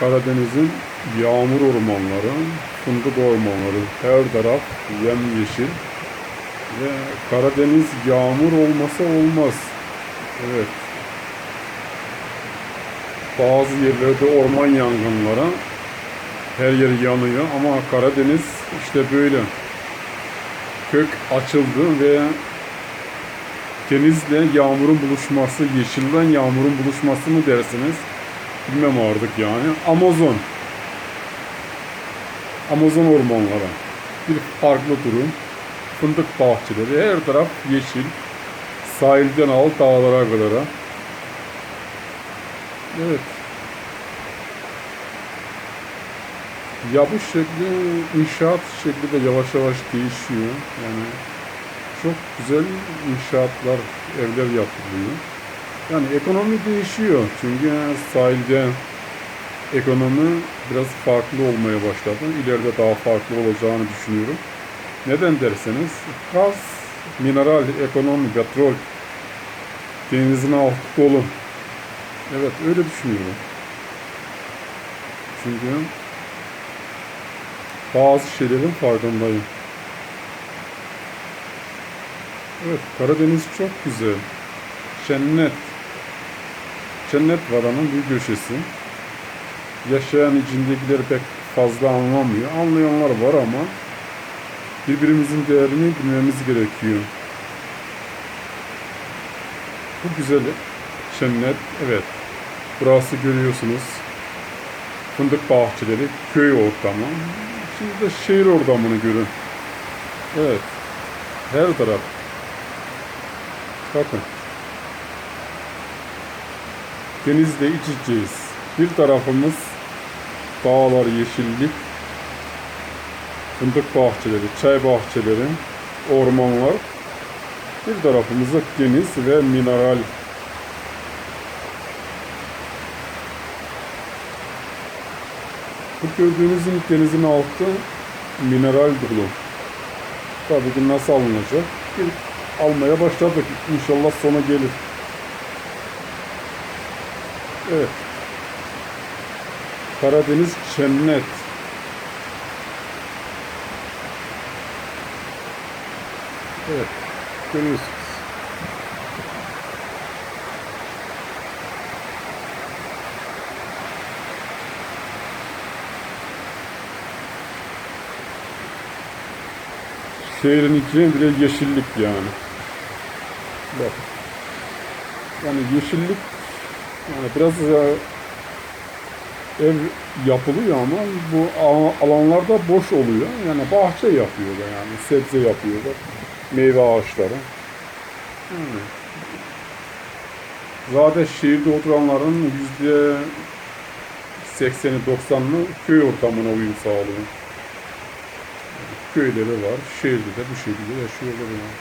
Karadeniz'in yağmur ormanları, fındık ormanları, her taraf yemyeşil. Ve Karadeniz yağmur olmasa olmaz. Evet. Bazı yerlerde orman yangınları her yer yanıyor ama Karadeniz işte böyle kök açıldı ve denizle yağmurun buluşması, yeşilden yağmurun buluşması mı dersiniz? Bilmem artık yani. Amazon. Amazon ormanları. Bir farklı durum. Fındık bahçeleri. Her taraf yeşil. Sahilden al dağlara kadar. Evet. Yapış şekli, inşaat şekli de yavaş yavaş değişiyor. Yani çok güzel inşaatlar, evler yapılıyor. Yani ekonomi değişiyor. Çünkü sahilde ekonomi biraz farklı olmaya başladı. İleride daha farklı olacağını düşünüyorum. Neden derseniz gaz, mineral, ekonomi, petrol denizin altı dolu. Evet öyle düşünüyorum. Çünkü bazı şeylerin farkındayım. Evet Karadeniz çok güzel. Cennet. Cennet varanın bir köşesi. Yaşayan içindekileri pek fazla anlamıyor. Anlayanlar var ama birbirimizin değerini bilmemiz gerekiyor. Bu güzel cennet. Evet. Burası görüyorsunuz. Fındık bahçeleri, köy ortamı. Şimdi de şehir ortamını görün. Evet. Her taraf. Bakın. Denizle iç içeyiz. Bir tarafımız dağlar, yeşillik, fındık bahçeleri, çay bahçeleri, ormanlar. Bir tarafımız da deniz ve mineral. Bu gördüğünüzün denizin altı mineral dolu. Tabii ki nasıl alınacak? Bir almaya başladık. İnşallah sona gelir. Evet. Karadeniz cennet. Evet. Görüyorsunuz. Şehrin içi bile yeşillik yani. Bak. Yani yeşillik yani biraz ya, ev yapılıyor ama bu alanlarda boş oluyor. Yani bahçe yapıyorlar yani sebze yapıyorlar. Meyve ağaçları. Yani. Zaten şehirde oturanların yüzde 80'i 90'ı köy ortamına uyum sağlıyor. Köyleri var. Şehirde de bu şekilde yaşıyorlar yani.